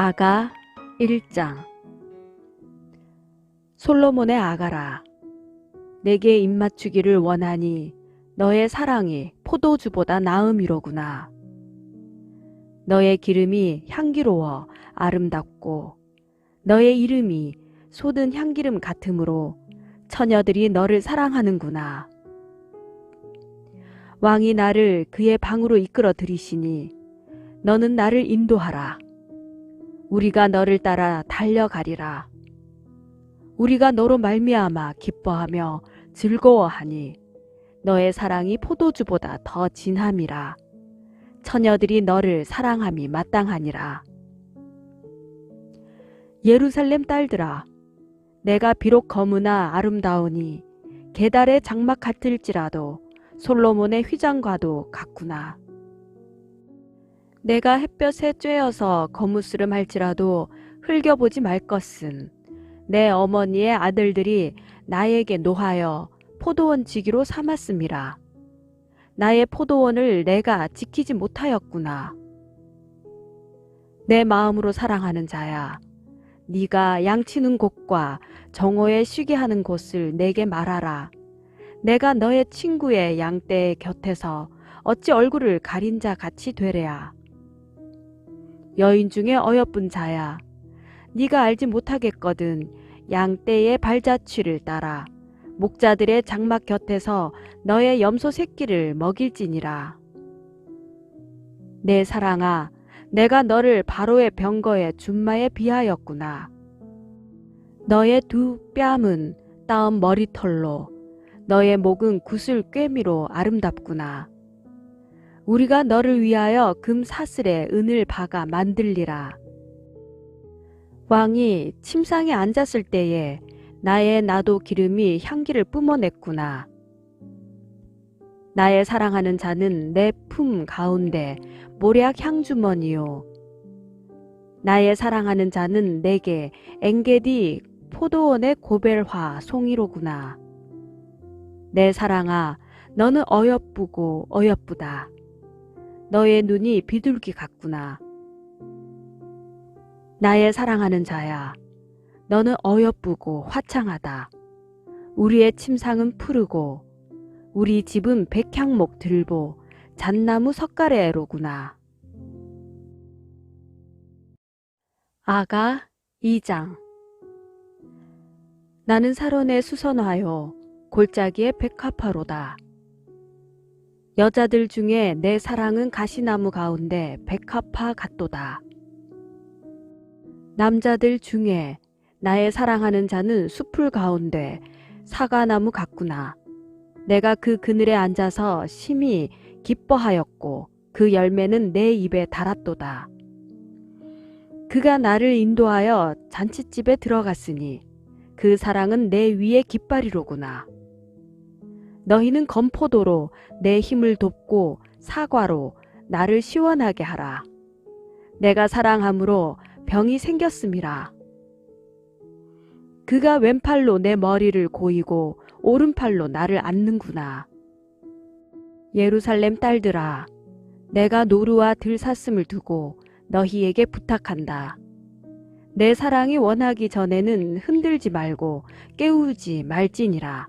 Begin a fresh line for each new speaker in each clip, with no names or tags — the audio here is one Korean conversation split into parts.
아가 1장 솔로몬의 아가라 내게 입맞추기를 원하니 너의 사랑이 포도주보다 나음이로구나. 너의 기름이 향기로워 아름답고 너의 이름이 쏟은 향기름 같으므로 처녀들이 너를 사랑하는구나. 왕이 나를 그의 방으로 이끌어 들이시니 너는 나를 인도하라. 우리가 너를 따라 달려가리라. 우리가 너로 말미암아 기뻐하며 즐거워하니 너의 사랑이 포도주보다 더 진함이라. 처녀들이 너를 사랑함이 마땅하니라. 예루살렘 딸들아, 내가 비록 거무나 아름다우니 계달의 장막 같을지라도 솔로몬의 휘장과도 같구나. 내가 햇볕에 쬐어서 거무스름 할지라도 흘겨보지 말 것은 내 어머니의 아들들이 나에게 노하여 포도원 지기로 삼았음이라. 나의 포도원을 내가 지키지 못하였구나. 내 마음으로 사랑하는 자야. 네가 양치는 곳과 정오에 쉬게 하는 곳을 내게 말하라. 내가 너의 친구의 양떼의 곁에서 어찌 얼굴을 가린 자 같이 되랴. 여인 중에 어여쁜 자야. 네가 알지 못하겠거든 양떼의 발자취를 따라 목자들의 장막 곁에서 너의 염소 새끼를 먹일지니라. 내 사랑아, 내가 너를 바로의 병거의 준마에 비하였구나. 너의 두 뺨은 따은 머리털로, 너의 목은 구슬 꿰미로 아름답구나. 우리가 너를 위하여 금 사슬에 은을 박아 만들리라. 왕이 침상에 앉았을 때에 나의 나도 기름이 향기를 뿜어냈구나. 나의 사랑하는 자는 내 품 가운데 모략 향주머니요. 나의 사랑하는 자는 내게 엥게디 포도원의 고벨화 송이로구나. 내 사랑아, 너는 어여쁘고 어여쁘다. 너의 눈이 비둘기 같구나. 나의 사랑하는 자야, 너는 어여쁘고 화창하다. 우리의 침상은 푸르고 우리 집은 백향목 들보 잣나무 석가래로구나. 아가 2장 나는 사론의 수선화요 골짜기의 백합화로다. 여자들 중에 내 사랑은 가시나무 가운데 백합화 같도다. 남자들 중에 나의 사랑하는 자는 숲풀 가운데 사과나무 같구나. 내가 그 그늘에 앉아서 심히 기뻐하였고 그 열매는 내 입에 달았도다. 그가 나를 인도하여 잔치집에 들어갔으니 그 사랑은 내 위의 깃발이로구나. 너희는 건포도로 내 힘을 돕고 사과로 나를 시원하게 하라. 내가 사랑함으로 병이 생겼음이라. 그가 왼팔로 내 머리를 고이고 오른팔로 나를 안는구나. 예루살렘 딸들아, 내가 노루와 들사슴을 두고 너희에게 부탁한다. 내 사랑이 원하기 전에는 흔들지 말고 깨우지 말지니라.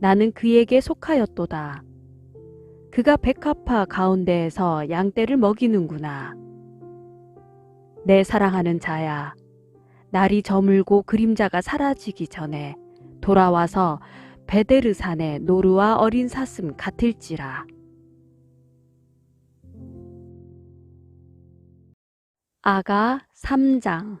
나는 그에게 속하였도다. 그가 백합화 가운데에서 양떼를 먹이는구나. 내 사랑하는 자야, 날이 저물고 그림자가 사라지기 전에 돌아와서 베데르 산의 노루와 어린 사슴 같을지라. 아가 3장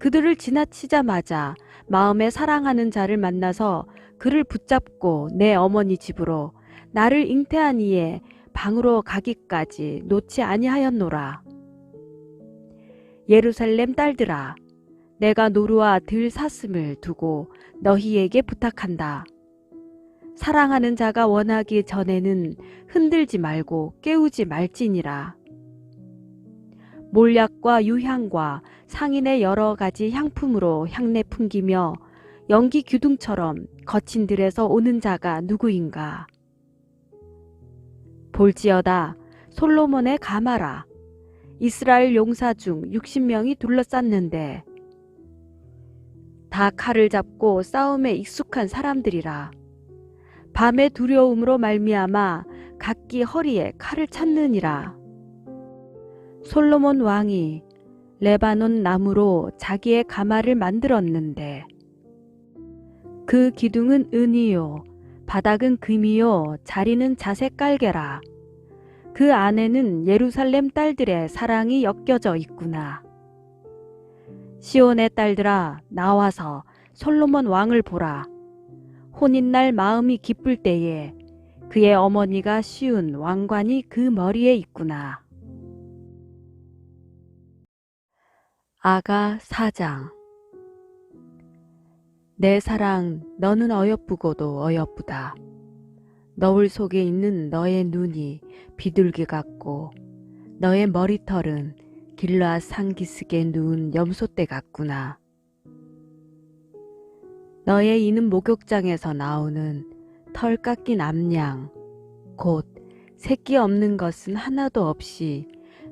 그들을 지나치자마자 마음에 사랑하는 자를 만나서 그를 붙잡고 내 어머니 집으로 나를 잉태한 이에 방으로 가기까지 놓지 아니하였노라. 예루살렘 딸들아, 내가 노루와 들 사슴을 두고 너희에게 부탁한다. 사랑하는 자가 원하기 전에는 흔들지 말고 깨우지 말지니라. 몰약과 유향과 상인의 여러 가지 향품으로 향내 풍기며 연기 기둥처럼 거친 들에서 오는 자가 누구인가? 볼지어다 솔로몬의 가마라. 이스라엘 용사 중 60명이 둘러쌌는데 다 칼을 잡고 싸움에 익숙한 사람들이라. 밤의 두려움으로 말미암아 각기 허리에 칼을 찾느니라. 솔로몬 왕이 레바논 나무로 자기의 가마를 만들었는데 그 기둥은 은이요 바닥은 금이요 자리는 자색 깔개라. 그 안에는 예루살렘 딸들의 사랑이 엮여져 있구나. 시온의 딸들아 나와서 솔로몬 왕을 보라. 혼인날 마음이 기쁠 때에 그의 어머니가 씌운 왕관이 그 머리에 있구나. 아가 사장 내 사랑 너는 어여쁘고도 어여쁘다. 너울 속에 있는 너의 눈이 비둘기 같고 너의 머리털은 길라 상기슭에 누운 염소떼 같구나. 너의 이는 목욕장에서 나오는 털 깎인 암양, 곧 새끼 없는 것은 하나도 없이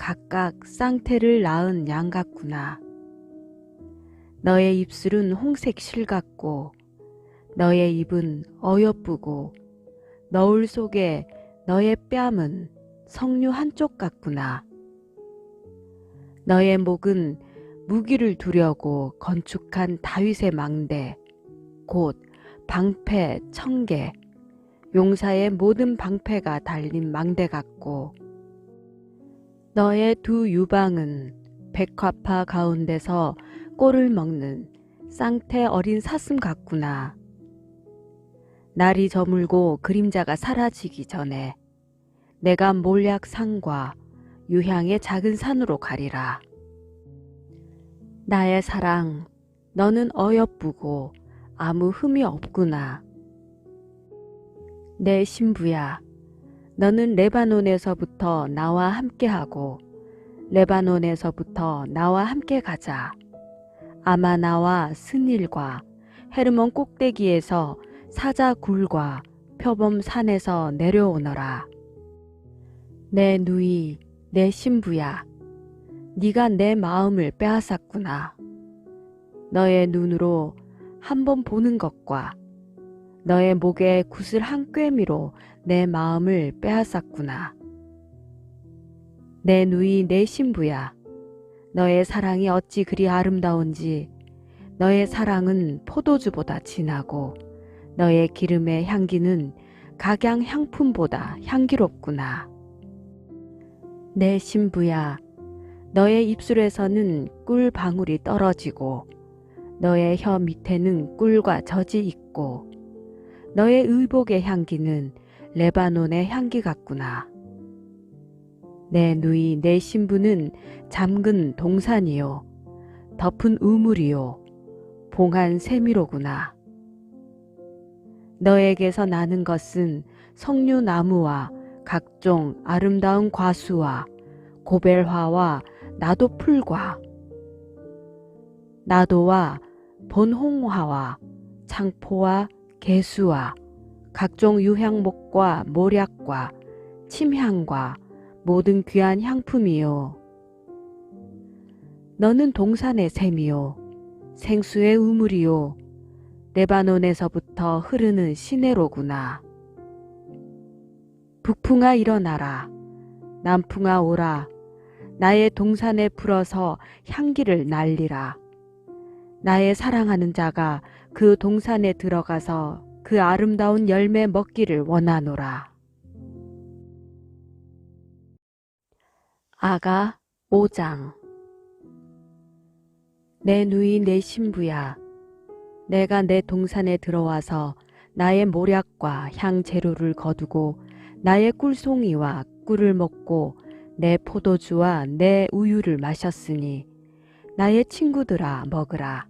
각각 쌍태를 낳은 양 같구나. 너의 입술은 홍색 실 같고 너의 입은 어여쁘고 너울 속에 너의 뺨은 석류 한쪽 같구나. 너의 목은 무기를 두려고 건축한 다윗의 망대, 곧 방패 청개, 용사의 모든 방패가 달린 망대 같고 너의 두 유방은 백화파 가운데서 꼴을 먹는 쌍태 어린 사슴 같구나. 날이 저물고 그림자가 사라지기 전에 내가 몰약 산과 유향의 작은 산으로 가리라. 나의 사랑, 너는 어여쁘고 아무 흠이 없구나. 내 신부야, 너는 레바논에서부터 나와 함께하고 레바논에서부터 나와 함께 가자. 아마나와 스닐과 헤르몬 꼭대기에서 사자 굴과 표범 산에서 내려오너라. 내 누이, 내 신부야, 네가 내 마음을 빼앗았구나. 너의 눈으로 한 번 보는 것과 너의 목에 구슬 한 꿰미로 내 마음을 빼앗았구나. 내 누이 내 신부야, 너의 사랑이 어찌 그리 아름다운지 너의 사랑은 포도주보다 진하고 너의 기름의 향기는 각양 향품보다 향기롭구나. 내 신부야, 너의 입술에서는 꿀 방울이 떨어지고 너의 혀 밑에는 꿀과 젖이 있고 너의 의복의 향기는 레바논의 향기 같구나. 내 누이 내 신부는 잠근 동산이요 덮은 우물이요 봉한 세미로구나. 너에게서 나는 것은 석류나무와 각종 아름다운 과수와 고벨화와 나도 풀과 나도와 본홍화와 창포와 개수와 각종 유향목과 모략과 침향과 모든 귀한 향품이요. 너는 동산의 샘이요. 생수의 우물이요. 레바논에서부터 흐르는 시내로구나. 북풍아 일어나라. 남풍아 오라. 나의 동산에 불어서 향기를 날리라. 나의 사랑하는 자가 그 동산에 들어가서 그 아름다운 열매 먹기를 원하노라. 아가 5장 내 누이 내 신부야 내가 내 동산에 들어와서 나의 모략과 향 재료를 거두고 나의 꿀송이와 꿀을 먹고 내 포도주와 내 우유를 마셨으니 나의 친구들아 먹으라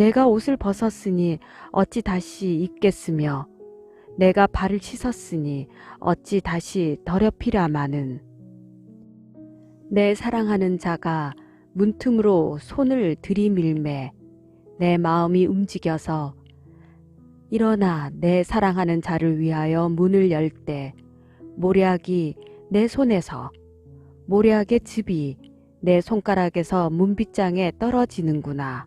내가 옷을 벗었으니 어찌 다시 입겠으며 내가 발을 씻었으니 어찌 다시 더럽히라마는 내 사랑하는 자가 문틈으로 손을 들이밀매 내 마음이 움직여서 일어나 내 사랑하는 자를 위하여 문을 열 때 모략이 내 손에서 모략의 즙이 내 손가락에서 문빗장에 떨어지는구나.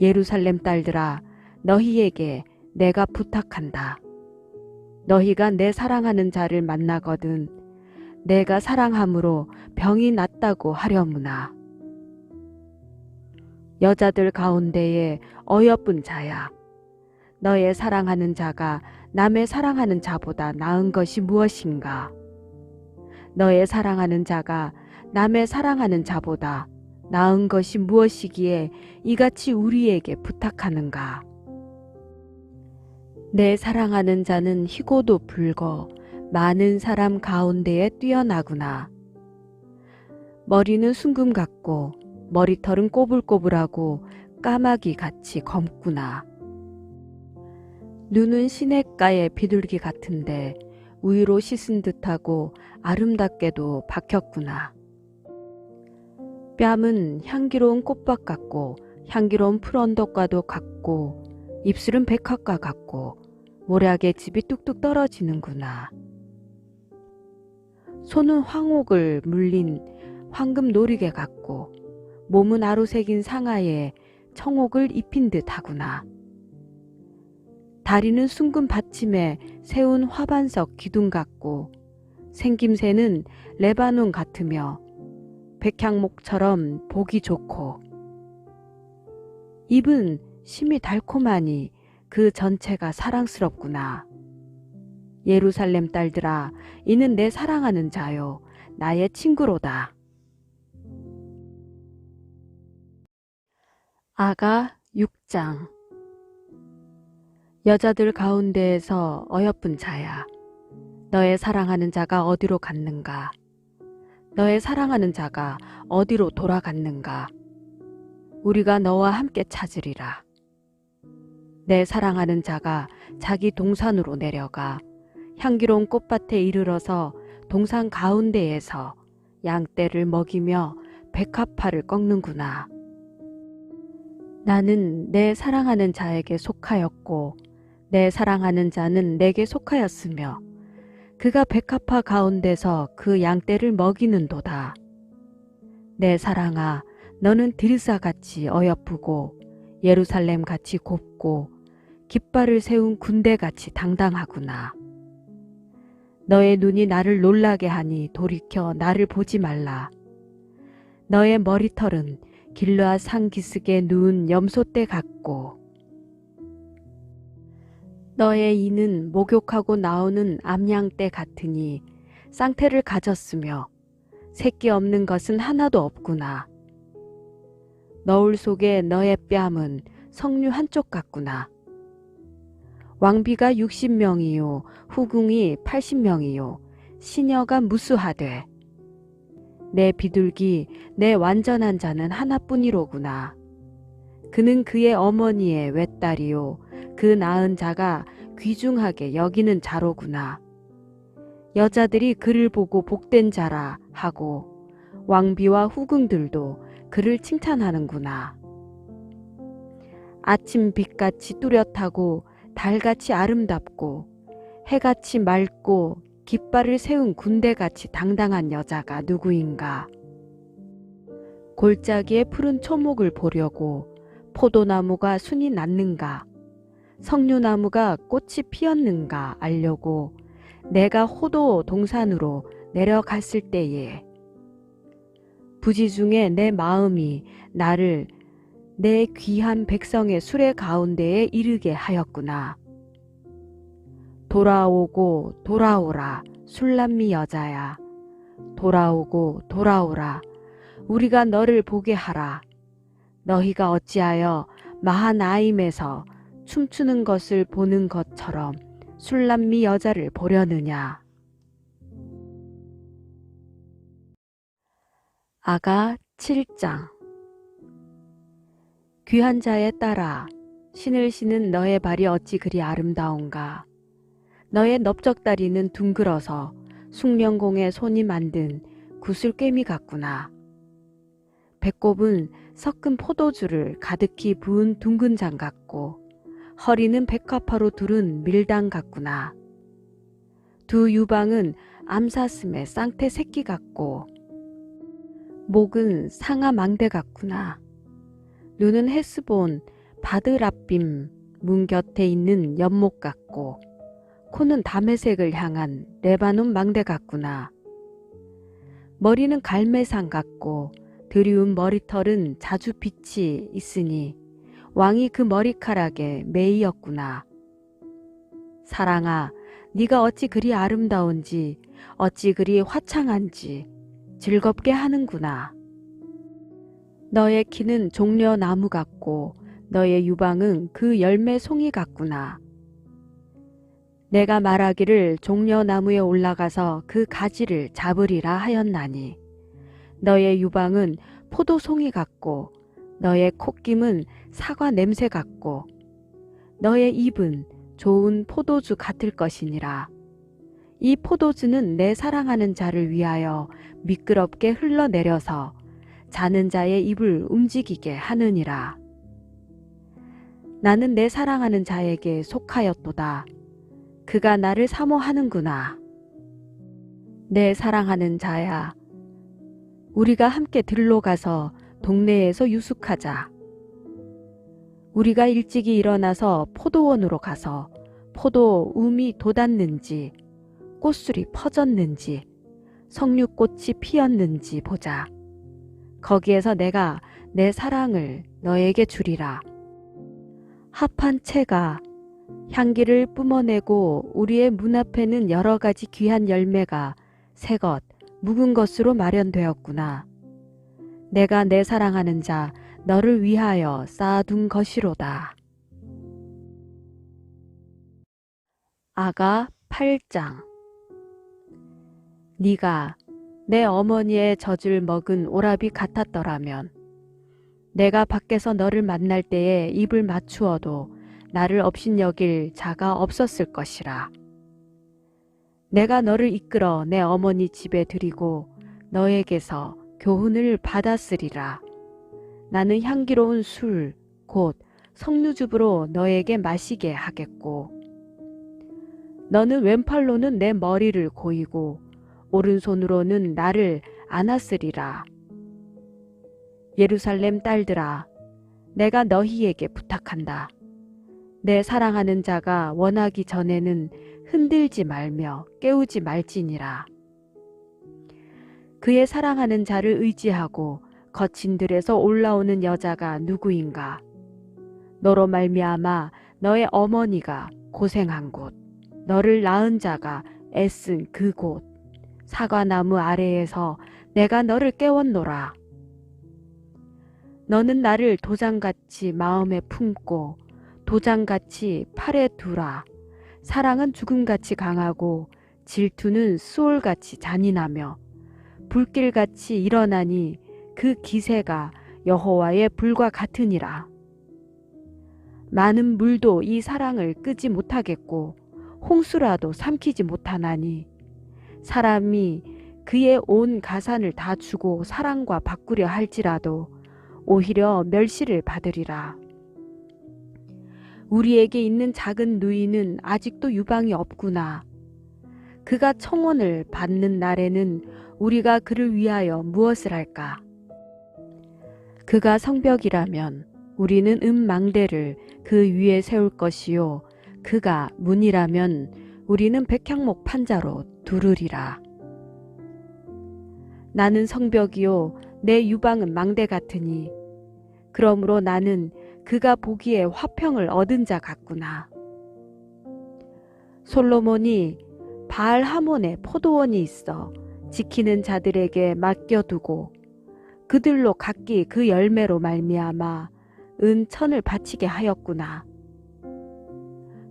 예루살렘 딸들아 너희에게 내가 부탁한다. 너희가 내 사랑하는 자를 만나거든 내가 사랑함으로 병이 낫다고 하려무나. 여자들 가운데에 어여쁜 자야. 너의 사랑하는 자가 남의 사랑하는 자보다 나은 것이 무엇인가? 너의 사랑하는 자가 남의 사랑하는 자보다 나은 것이 무엇이기에 이같이 우리에게 부탁하는가? 내 사랑하는 자는 희고도 불거 많은 사람 가운데에 뛰어나구나. 머리는 순금 같고 머리털은 꼬불꼬불하고 까마귀 같이 검구나. 눈은 시냇가의 비둘기 같은데 우유로 씻은 듯하고 아름답게도 박혔구나. 뺨은 향기로운 꽃밭 같고 향기로운 풀언덕과도 같고 입술은 백합과 같고 모략의 집이 뚝뚝 떨어지는구나. 손은 황옥을 물린 황금 놀이개 같고 몸은 아로새긴 상아에 청옥을 입힌 듯 하구나. 다리는 숭근 받침에 세운 화반석 기둥 같고 생김새는 레바논 같으며 백향목처럼 보기 좋고 입은 심이 달콤하니 그 전체가 사랑스럽구나. 예루살렘 딸들아, 이는 내 사랑하는 자요, 나의 친구로다. 아가 6장 여자들 가운데에서 어여쁜 자야, 너의 사랑하는 자가 어디로 갔는가? 너의 사랑하는 자가 어디로 돌아갔는가? 우리가 너와 함께 찾으리라. 내 사랑하는 자가 자기 동산으로 내려가 향기로운 꽃밭에 이르러서 동산 가운데에서 양떼를 먹이며 백합화를 꺾는구나. 나는 내 사랑하는 자에게 속하였고 내 사랑하는 자는 내게 속하였으며 그가 백합화 가운데서 그 양떼를 먹이는도다. 내 사랑아 너는 드르사같이 어여쁘고 예루살렘같이 곱고 깃발을 세운 군대같이 당당하구나. 너의 눈이 나를 놀라게 하니 돌이켜 나를 보지 말라. 너의 머리털은 길르앗 상기슭에 누운 염소떼 같고 너의 이는 목욕하고 나오는 암양떼 같으니 쌍태를 가졌으며 새끼 없는 것은 하나도 없구나. 너울 속에 너의 뺨은 석류 한쪽 같구나. 왕비가 60명이요 후궁이 80명이요 시녀가 무수하되 내 비둘기 내 완전한 자는 하나뿐이로구나. 그는 그의 어머니의 외딸이요 그 낳은 자가 귀중하게 여기는 자로구나. 여자들이 그를 보고 복된 자라 하고 왕비와 후궁들도 그를 칭찬하는구나. 아침 빛같이 뚜렷하고 달같이 아름답고 해같이 맑고 깃발을 세운 군대같이 당당한 여자가 누구인가? 골짜기에 푸른 초목을 보려고 포도나무가 순이 났는가? 석류나무가 꽃이 피었는가 알려고 내가 호도 동산으로 내려갔을 때에 부지 중에 내 마음이 나를 내 귀한 백성의 수레 가운데에 이르게 하였구나. 돌아오고 돌아오라 술람미 여자야. 돌아오고 돌아오라 우리가 너를 보게 하라. 너희가 어찌하여 마하나임에서 춤추는 것을 보는 것처럼 술람미 여자를 보려느냐. 아가 7장 귀한 자에 따라 신을 신은 너의 발이 어찌 그리 아름다운가. 너의 넓적다리는 둥글어서 숙련공의 손이 만든 구슬꿰미 같구나. 배꼽은 섞은 포도주를 가득히 부은 둥근 장 같고 허리는 백화파로 두른 밀당 같구나. 두 유방은 암사슴의 쌍태 새끼 같고 목은 상아 망대 같구나. 눈은 헤스본 바드랍빔 문 곁에 있는 연못 같고 코는 담의색을 향한 레바논 망대 같구나. 머리는 갈매상 같고 드리운 머리털은 자주 빛이 있으니 왕이 그 머리카락에 매이었구나. 사랑아, 네가 어찌 그리 아름다운지 어찌 그리 화창한지 즐겁게 하는구나. 너의 키는 종려 나무 같고 너의 유방은 그 열매 송이 같구나. 내가 말하기를 종려 나무에 올라가서 그 가지를 잡으리라 하였나니 너의 유방은 포도송이 같고 너의 콧김은 사과 냄새 같고 너의 입은 좋은 포도주 같을 것이니라. 이 포도주는 내 사랑하는 자를 위하여 미끄럽게 흘러내려서 자는 자의 입을 움직이게 하느니라. 나는 내 사랑하는 자에게 속하였도다. 그가 나를 사모하는구나. 내 사랑하는 자야. 우리가 함께 들로 가서 동네에서 유숙하자. 우리가 일찍이 일어나서 포도원으로 가서 포도 움이 돋았는지 꽃술이 퍼졌는지 석류꽃이 피었는지 보자. 거기에서 내가 내 사랑을 너에게 주리라. 합한 채가 향기를 뿜어내고 우리의 문 앞에는 여러 가지 귀한 열매가 새것, 묵은 것으로 마련되었구나. 내가 내 사랑하는 자 너를 위하여 쌓아둔 것이로다. 아가 8장 네가 내 어머니의 젖을 먹은 오라비 같았더라면 내가 밖에서 너를 만날 때에 입을 맞추어도 나를 업신여길 자가 없었을 것이라. 내가 너를 이끌어 내 어머니 집에 들이고 너에게서 교훈을 받았으리라. 나는 향기로운 술, 곧 석류즙으로 너에게 마시게 하겠고, 너는 왼팔로는 내 머리를 고이고, 오른손으로는 나를 안았으리라. 예루살렘 딸들아, 내가 너희에게 부탁한다. 내 사랑하는 자가 원하기 전에는 흔들지 말며 깨우지 말지니라. 그의 사랑하는 자를 의지하고 거친 들에서 올라오는 여자가 누구인가? 너로 말미암아 너의 어머니가 고생한 곳, 너를 낳은 자가 애쓴 그곳, 사과나무 아래에서 내가 너를 깨웠노라. 너는 나를 도장같이 마음에 품고 도장같이 팔에 두라. 사랑은 죽음같이 강하고 질투는 수올같이 잔인하며 불길같이 일어나니 그 기세가 여호와의 불과 같으니라. 많은 물도 이 사랑을 끄지 못하겠고 홍수라도 삼키지 못하나니 사람이 그의 온 가산을 다 주고 사랑과 바꾸려 할지라도 오히려 멸시를 받으리라. 우리에게 있는 작은 누이는 아직도 유방이 없구나. 그가 청혼을 받는 날에는 우리가 그를 위하여 무엇을 할까? 그가 성벽이라면 우리는 음망대를 그 위에 세울 것이요. 그가 문이라면 우리는 백향목 판자로 두르리라. 나는 성벽이요. 내 유방은 망대 같으니. 그러므로 나는 그가 보기에 화평을 얻은 자 같구나. 솔로몬이 바알 하몬에 포도원이 있어 지키는 자들에게 맡겨두고 그들로 각기 그 열매로 말미암아 은 천을 바치게 하였구나.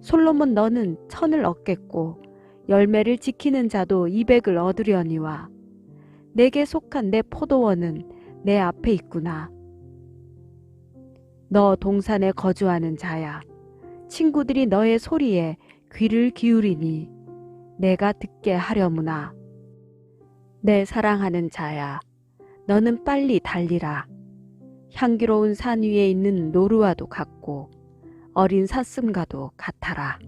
솔로몬 너는 천을 얻겠고 열매를 지키는 자도 이백을 얻으려니와 내게 속한 내 포도원은 내 앞에 있구나. 너 동산에 거주하는 자야. 친구들이 너의 소리에 귀를 기울이니 내가 듣게 하려무나. 내 사랑하는 자야. 너는 빨리 달리라. 향기로운 산 위에 있는 노루와도 같고 어린 사슴과도 같아라.